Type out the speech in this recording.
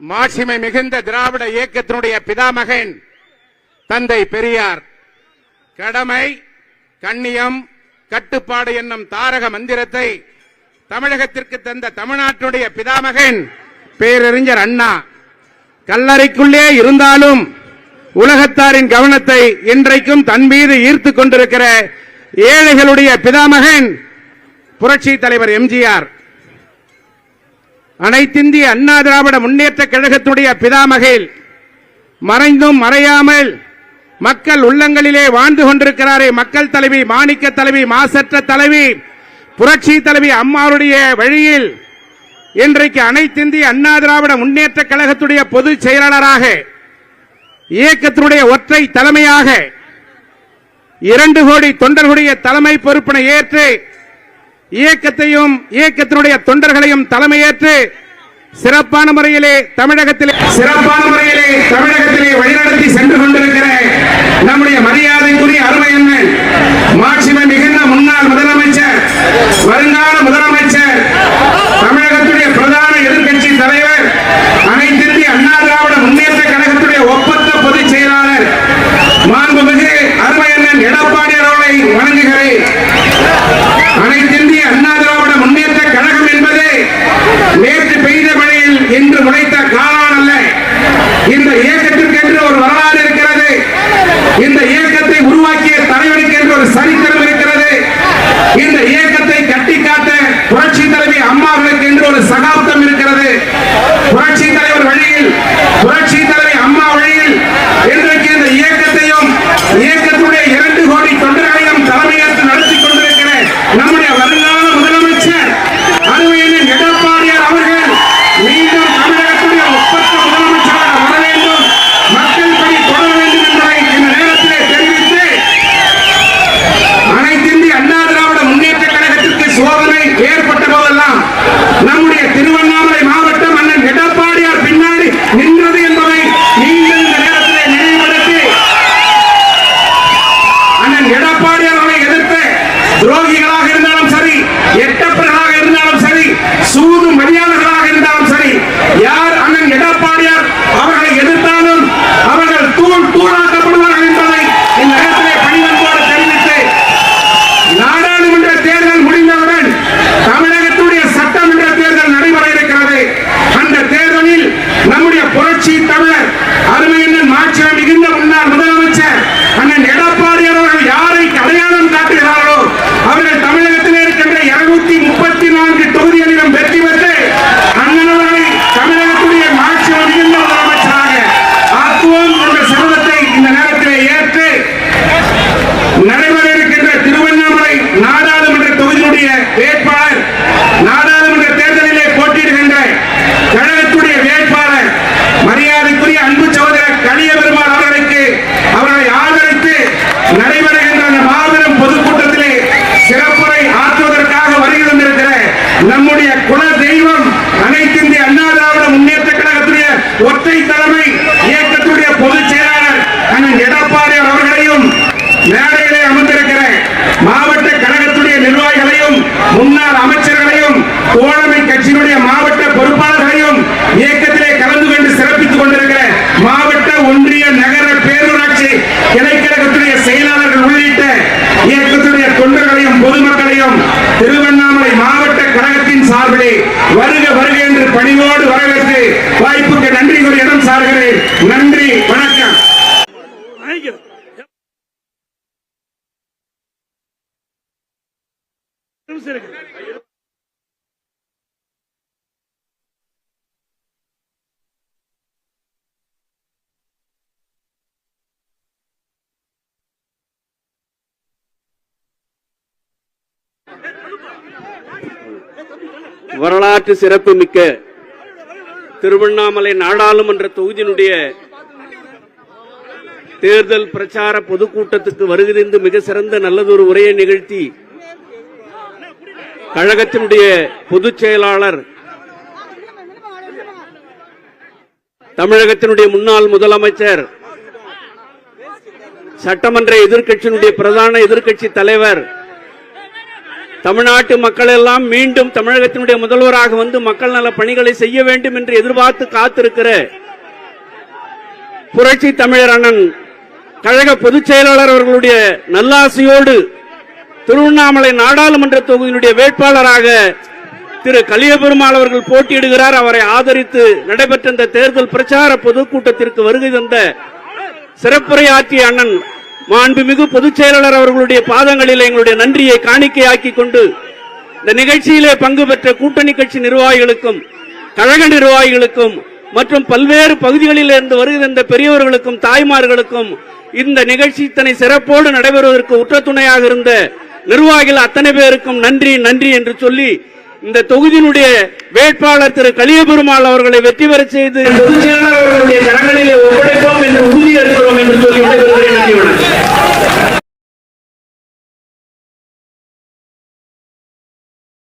மாட்சிமை மிகுந்த திராவிட இயக்கத்தினுடைய பிதாமகன் தந்தை பெரியார். கடமை கண்ணியம் கட்டுப்பாடு என்னும் தாரக மந்திரத்தை தமிழகத்திற்கு தந்த தமிழ்நாட்டினுடைய பிதாமகன் பேரறிஞர் அண்ணா. கல்லறைக்குள்ளே இருந்தாலும் உலகத்தாரின் கவனத்தை இன்றைக்கும் தன் மீது ஈர்த்து கொண்டிருக்கிற ஏழைகளுடைய பிதாமகன் புரட்சி தலைவர் எம்ஜிஆர். அனைத்திந்திய அண்ணா திராவிட முன்னேற்ற கழகத்துடைய பிதாமகையில் மறைந்தும் மறையாமல் மக்கள் உள்ளங்களிலே வாழ்ந்து கொண்டிருக்கிறாரே மக்கள் தலைவி மாணிக்க தலைவி மாசற்ற தலைவி புரட்சி தலைவி அம்மாவுடைய வழியில் இன்றைக்கு அனைத்திந்திய அண்ணா திராவிட முன்னேற்ற கழகத்துடைய பொதுச் செயலாளராக இயக்கத்தினுடைய ஒற்றை தலைமையாக இரண்டு கோடி தொண்டர்களுடைய தலைமை பொறுப்பினை ஏற்று இயக்கத்தையும் இயக்கத்தினுடைய தொண்டர்களையும் தலைமையேற்று சிறப்பான முறையிலே தமிழகத்திலே சிறப்பான முறையிலே தமிழகத்திலே வழிநடத்தி சென்று கொண்டிருக்கிற நம்முடைய மரியாதைக்குரிய அருமை அண்ணன் மாட்சிமை மிகுந்த முன்னாள் முதலமைச்சர் வருங்கால முதலமைச்சர் தமிழகத்துடைய பிரதான எதிர்க்கட்சி தலைவர் அனைத்திந்திய அண்ணா திராவிட முன்னேற்ற கழகத்துடைய ஒப்பந்த பொதுச் செயலாளர் மாண்புமிகு அருமை அண்ணன் எடப்பாடி அவர்களை வணங்குகிறேன் அனைத்திந்திய அண்ணா திராவிட முன்னேற்ற கழகம் என்பது நேற்று பெய்த மழையில் இன்று முளைத்த காளான் அல்ல இந்த இயக்கத்திற்கு என்று ஒரு வரலாறு இருக்கிறது இந்த இயக்கத்தை உருவாக்கிய தலைவனுக்கு என்று ஒரு சரித்திரம் இருக்கிறது இந்த இயக்கத்தை கட்டி காத்த புரட்சி தலைவி அம்மாவுக்கு என்று ஒரு சகாப்தம் இருக்கிறது புரட்சி தலைவர் வழியில் புரட்சி தலைவி அம்மா வழியில் இன்றைக்கு இந்த இயக்கத்தையும் இயக்கத்துடைய இரண்டு கோடி தொண்டர்களையும் தலைமையேற்று நடத்தி கொண்டிருக்கிற நம்முடைய வருங்கால முதலமைச்சர் அருமையண்ணன் எடப்பாடியார் அவர்கள் மீண்டும் தமிழகத்துடைய ஒப்பற்ற முதலமைச்சராக வர வேண்டும் மக்கள் பணி தொடர வேண்டும் என்பதை இந்த நேரத்திலே தெரிவித்து அனைத்திந்திய அண்ணா திராவிட முன்னேற்ற கழகத்திற்கு சோதனை ஏற்பட்ட போதெல்லாம் நம்முடைய திருவண்ணாமலை மாவட்டம் அண்ணன் எடப்பாடியார் பின்னாடி நின்றது என்பதை நீங்கள் இந்த நேரத்திலே நினைவுபடுத்தி அண்ணன் எடப்பாடி அவர்களை எதிர்த்து துரோகிகளாக இருந்தாலும் சரி எட்டப்பர்களாக இருந்தாலும் சரி சூது மரியாதைகளாக இருந்தாலும் சரி யார் அண்ணன் எடப்பாடியார் அவர்களை எதிர்த்தாலும் அவர்கள் தூள் தூளாக்கப்படுவார்கள் என்பதை இந்த நேரத்திலே பணிவன்போடு தெரிவித்து நாடாளுமன்ற தேர்தல் முடிந்தவுடன் தமிழகத்துடைய சட்டமன்ற தேர்தல் நடைபெற இருக்கிறது அந்த தேர்தலில் நம்முடைய புரட்சி தமிழர் அருமையண்ணன் மாற்றம் மிகுந்த முன்னாள் முதலமைச்சர் அண்ணன் எடப்பாடி அவர்கள் யாரை அடையாளம் காட்டுகிறார்களோ அவர்கள் தமிழகத்தில் இருக்கின்ற இருநூத்தி முப்பத்தி நான்கு தொகுதிகளிலும் வெற்றி பெற்று அண்ணன் அவர்களை தமிழகத்துடைய மாற்றம் மிகுந்த முதலமைச்சராக ஆக்குவோம் என்ற சபதத்தை இந்த நேரத்திலே ஏற்று நடைபெற இருக்கின்ற திருவண்ணாமலை நாடாளுமன்ற தொகுதியினுடைய வேட்பாளர் நாடாளுமன்ற தேர்தலிலே போட்டியிடுகின்ற கழகத்துடைய வேட்பாளர் மரியாதைக்குரிய அன்பு சகோதரர் கலிய பெருமாள் அவர்களுக்கு அவர்களை ஆதரித்து நடைபெறுகின்ற அந்த மாபெரும் பொதுக்கூட்டத்திலே சிறப்புரை ஆற்றுவதற்காக வருகை தந்திருக்கிற நம்முடைய குல தெய்வம் அனைத்திந்திய அண்ணா திராவிட முன்னேற்ற கழகத்துடைய ஒற்றை தலைமை இயக்கத்துடைய பொதுச் செயலாளர் அண்ணன் எடப்பாடி அவர்களையும் மேடையிலே அமர்ந்திருக்கிற மாவட்ட கழகத்துடைய நிர்வாகிகளையும் முன்னாள் அமைச்சர்களையும் தோழமை கட்சியினுடைய மாவட்ட வருகை என்று பணிவோடு வரவேற்று வாய்ப்புக்கு நன்றி கூறி இடம் சார்கிறேன் நன்றி வணக்கம் Thank you. வரலாற்று சிறப்புமிக்க திருவண்ணாமலை நாடாளுமன்ற தொகுதியினுடைய தேர்தல் பிரச்சார பொதுக்கூட்டத்துக்கு வருகிறந்து மிக சிறந்த நல்லதொரு உரையை நிகழ்த்தி கழகத்தினுடைய பொதுச் செயலாளர் தமிழகத்தினுடைய முன்னாள் முதலமைச்சர் சட்டமன்ற எதிர்க்கட்சியினுடைய பிரதான எதிர்க்கட்சி தலைவர் தமிழ்நாட்டு மக்கள் எல்லாம் மீண்டும் தமிழகத்தினுடைய முதல்வராக வந்து மக்கள் நல பணிகளை செய்ய வேண்டும் என்று எதிர்பார்த்து காத்திருக்கிற புரட்சி தமிழர் அண்ணன் கழக பொதுச் செயலாளர் அவர்களுடைய நல்லாசையோடு திருவண்ணாமலை நாடாளுமன்ற தொகுதியினுடைய வேட்பாளராக திரு கலியபெருமாள் அவர்கள் போட்டியிடுகிறார். அவரை ஆதரித்து நடைபெற்ற இந்த தேர்தல் பிரச்சார பொதுக்கூட்டத்திற்கு வருகை தந்த சிறப்புரையாற்றிய அண்ணன் மாண்புமிகு பொதுச் செயலாளர் அவர்களுடைய பாதங்களில் எங்களுடைய நன்றியை காணிக்கையாக்கி கொண்டு இந்த நிகழ்ச்சியிலே பங்கு பெற்ற கூட்டணி கட்சி நிர்வாகிகளுக்கும் கழக நிர்வாகிகளுக்கும் மற்றும் பல்வேறு பகுதிகளில் இருந்து வருகின்ற பெரியவர்களுக்கும் தாய்மார்களுக்கும் இந்த நிகழ்ச்சி இத்தனை சிறப்போடு நடைபெறுவதற்கு உற்ற துணையாக இருந்த நிர்வாகிகள் அத்தனை பேருக்கும் நன்றி நன்றி என்று சொல்லி இந்த தொகுதியினுடைய வேட்பாளர் திரு கலியபெருமாள் அவர்களை வெற்றி பெறச் செய்து கரங்களிலே ஒப்படைப்போம் என்று உறுதியேற்கிறோம் என்று சொல்லி விடைபெறுகிறேன். நன்றி வணக்கம்.